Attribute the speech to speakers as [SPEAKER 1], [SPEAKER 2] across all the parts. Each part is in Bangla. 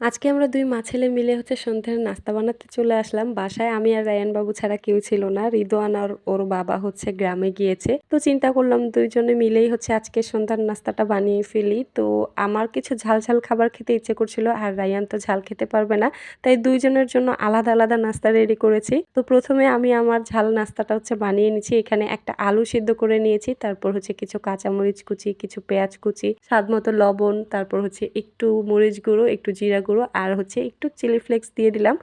[SPEAKER 1] আজকে আমরা দুই মা ছেলে মিলে হচ্ছে সন্ধ্যার নাস্তা বানাতে চলে আসলাম। বাসায় আমি আর রায়ান বাবু ছাড়া কেউ ছিল না। রিদোয়ান আর ওর বাবা হচ্ছে গ্রামে গিয়েছে। তো চিন্তা করলাম দুইজনে মিলেই হচ্ছে আজকে সন্ধ্যার নাস্তাটা বানিয়ে ফেলি। তো আমার কিছু ঝাল ঝাল খাবার খেতে ইচ্ছে করছিল আর রায়ান তো ঝাল খেতে পারবে না। তাই দুইজনের জন্য আলাদা আলাদা নাস্তা রেডি করেছি। তো প্রথমে আমি আমার ঝাল নাস্তাটা হচ্ছে বানিয়ে নিচ্ছি এখানে একটা আলু সিদ্ধ করে নিয়েছি। তারপর হচ্ছে কিছু কাঁচামরিচ কুচি, কিছু পেঁয়াজ কুচি স্বাদ মতো লবণ, তারপর হচ্ছে একটু মরিচ গুঁড়ো, একটু জিরা গুঁড়ো আর হচ্ছে একটু চিলি ফ্লেক্স দিয়ে দিলাম।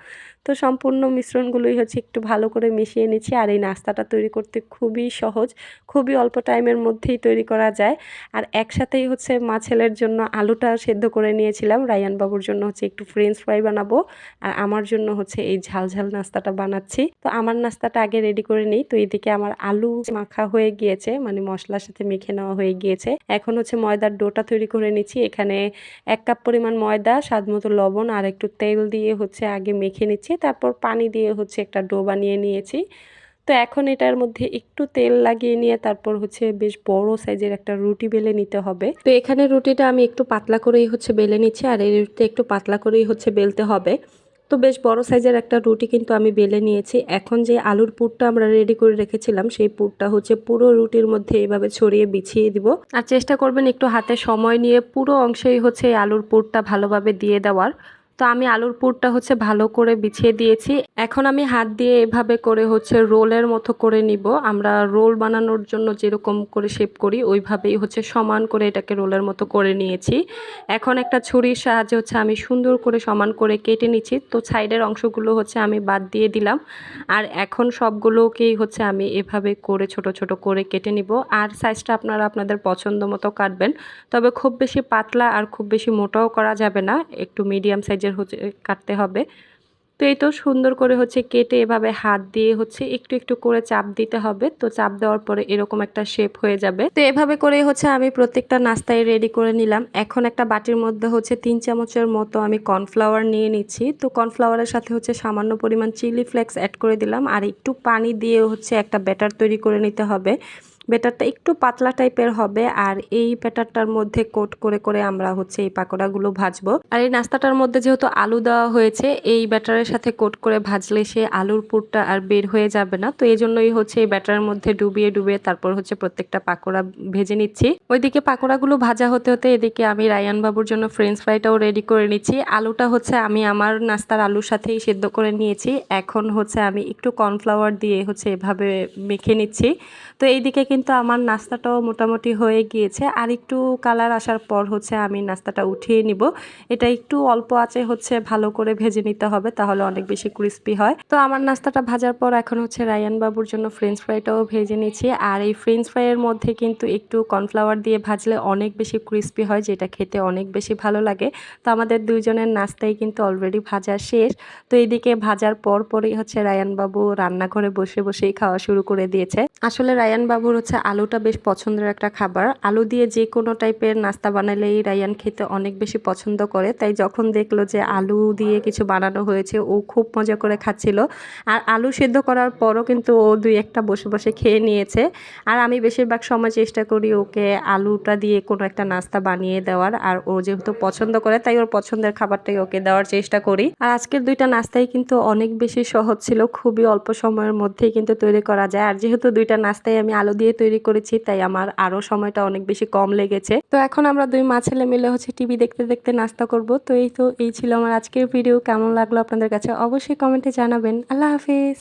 [SPEAKER 1] তো সম্পূর্ণ মিশ্রণগুলোই হচ্ছে একটু ভালো করে মিশিয়ে নিচ্ছি আর এই নাস্তাটা তৈরি করতে খুবই সহজ, খুবই অল্প টাইমের মধ্যেই তৈরি করা যায়। আর একসাথেই হচ্ছে মা ছেলের জন্য আলুটা সেদ্ধ করে নিয়েছিলাম। রায়ান বাবুর জন্য হচ্ছে একটু ফ্রেঞ্চ ফ্রাই বানাবো আর আমার জন্য হচ্ছে এই ঝাল ঝাল নাস্তাটা বানাচ্ছি। তো আমার নাস্তাটা আগে রেডি করে নিই। তো এদিকে আমার আলু মাখা হয়ে গিয়েছে মানে মশলার সাথে মেখে নেওয়া হয়ে গিয়েছে। এখন হচ্ছে ময়দার ডোটা তৈরি করে নিচ্ছি। এখানে এক কাপ পরিমাণ ময়দা স্বাদ মতো লবণ আর একটু তেল দিয়ে হচ্ছে আগে মেখে নিচ্ছি। তারপর পানি দিয়ে হচ্ছে একটা ডো বানিয়ে নিয়েছি। তো এখন এটার মধ্যে একটু তেল লাগিয়ে নিয়ে তারপর হচ্ছে বেশ বড় সাইজের একটা রুটি বেলে নিতে হবে। তো এখানে রুটিটা আমি একটু পাতলা করেই হচ্ছে বেলে নিচ্ছি আর এই রুটিটা একটু পাতলা করেই হচ্ছে বেলতে হবে। তো বেশ বড় সাইজের একটা রুটি কিন্তু আমি বেলে নিয়েছি। এখন যে আলুর পুরটা আমরা রেডি করে রেখেছিলাম, সেই পুরটা হচ্ছে পুরো রুটির মধ্যে এভাবে ছড়িয়ে বিছিয়ে দিব। আর চেষ্টা করবেন একটু হাতে সময় নিয়ে পুরো অংশেই হচ্ছে আলুর পুরটা ভালোভাবে দিয়ে দেওয়ার। তো আমি আলুর পুরটা হচ্ছে ভালো করে বিছিয়ে দিয়েছি। এখন আমি হাত দিয়ে এভাবে করে হচ্ছে রোলের মতো করে নিব। আমরা রোল বানানোর জন্য যেরকম করে শেপ করি, ওইভাবেই হচ্ছে সমান করে এটাকে রোলের মতো করে নিয়েছি। এখন একটা ছুরির সাহায্যে হচ্ছে আমি সুন্দর করে সমান করে কেটে নিচ্ছি। তো সাইডের অংশগুলো হচ্ছে আমি বাদ দিয়ে দিলাম। আর এখন সবগুলোকেই হচ্ছে আমি এভাবে করে ছোট ছোট করে কেটে নিব। আর সাইজটা আপনারা আপনাদের পছন্দ মতো কাটবেন। তবে খুব বেশি পাতলা আর খুব বেশি মোটাও করা যাবে না। একটু মিডিয়াম সাইজের হচ্ছে কাটতে হবে। তো এই তো সুন্দর করে হচ্ছে কেটে এভাবে হাত দিয়ে হচ্ছে একটু একটু করে চাপ দিতে হবে। তো চাপ দেওয়ার পরে এরকম একটা শেপ হয়ে যাবে। তো এভাবে করে হচ্ছে আমি প্রত্যেকটা নাস্তায় রেডি করে নিলাম। এখন একটা বাটির মধ্যে হচ্ছে তিন চামচের মতো আমি কর্নফ্লাওয়ার নিয়ে নিচ্ছি। তো কর্নফ্লাওয়ারের সাথে হচ্ছে সামান্য পরিমাণ চিলি ফ্লেক্স অ্যাড করে দিলাম। আর একটু পানি দিয়ে হচ্ছে একটা ব্যাটার তৈরি করে নিতে হবে। ব্যাটারটা একটু পাতলা টাইপের হবে আর এই ব্যাটারটার মধ্যে কোট করে করে আমরা হচ্ছে এই পাকোড়াগুলো ভাজবো। আর এই নাস্তাটার মধ্যে যেহেতু আলু দেওয়া হয়েছে, এই ব্যাটারের সাথে কোট করে ভাজলে সে আলুর পুরটা আর বের হয়ে যাবে না। তো এই জন্যই হচ্ছে এই ব্যাটারের মধ্যে ডুবিয়ে ডুবিয়ে তারপর হচ্ছে প্রত্যেকটা পাকোড়া ভেজে নিচ্ছি। ওইদিকে পাকোড়াগুলো ভাজা হতে হতে এদিকে আমি রায়ান বাবুর জন্য ফ্রেঞ্চ ফ্রাইটাও রেডি করে নিচ্ছি। আলুটা হচ্ছে আমি আমার নাস্তার আলুর সাথেই সেদ্ধ করে নিয়েছি। এখন হচ্ছে আমি একটু কর্নফ্লাওয়ার দিয়ে হচ্ছে এভাবে মেখে নিচ্ছি। তো এইদিকে কিন্তু আমার নাস্তাটাও মোটামুটি হয়ে গিয়েছে। আর একটু কালার আসার পর হচ্ছে আমি নাস্তাটা উঠিয়ে নিব। এটা একটু অল্প আছে হচ্ছে ভালো করে ভেজে নিতে হবে, তাহলে অনেক বেশি ক্রিস্পি হয়। তো আমার নাস্তাটা ভাজার পর এখন হচ্ছে রায়ান বাবুর জন্য ফ্রেঞ্চ ফ্রাইটাও ভেজে নিচ্ছি। আর এই ফ্রেঞ্চ ফ্রাইয়ের মধ্যে কিন্তু একটু কর্নফ্লাওয়ার দিয়ে ভাজলে অনেক বেশি ক্রিস্পি হয়, যেটা খেতে অনেক বেশি ভালো লাগে। তো আমাদের দুইজনের নাস্তাই কিন্তু অলরেডি ভাজা শেষ। তো এইদিকে ভাজার পর পরই হচ্ছে রায়ান বাবু রান্নাঘরে বসে বসেই খাওয়া শুরু করে দিয়েছে। আসলে রায়ান বাবুর হচ্ছে আলুটা বেশ পছন্দের একটা খাবার। আলু দিয়ে যে কোনো টাইপের নাস্তা বানালেই রায়ান খেতে অনেক বেশি পছন্দ করে। তাই যখন দেখল যে আলু দিয়ে কিছু বানানো হয়েছে, ও খুব মজা করে খাচ্ছিল। আর আলু সেদ্ধ করার পরও কিন্তু ও দুই একটা বসে বসে খেয়ে নিয়েছে। আর আমি বেশিরভাগ সময় চেষ্টা করি ওকে আলুটা দিয়ে কোনো একটা নাস্তা বানিয়ে দেওয়ার। আর ও যেহেতু পছন্দ করে, তাই ওর পছন্দের খাবারটাই ওকে দেওয়ার চেষ্টা করি। আর আজকের দুইটা নাস্তাই কিন্তু অনেক বেশি সহজ ছিল। খুবই অল্প সময়ের মধ্যেই কিন্তু তৈরি করা যায়। আর যেহেতু দুইটা নাস্তাই আমি আলু দিয়ে তৈরি করেছি, তাই আমার আরও সময়টা অনেক বেশি কম লেগেছে। তো এখন আমরা দুই মা ছেলে মিলে হচ্ছে টিভি দেখতে দেখতে নাস্তা করব। তো এই তো, এই ছিল আমার আজকের ভিডিও। কেমন লাগল আপনাদের কাছে অবশ্যই কমেন্টে জানাবেন। আল্লাহ হাফিজ।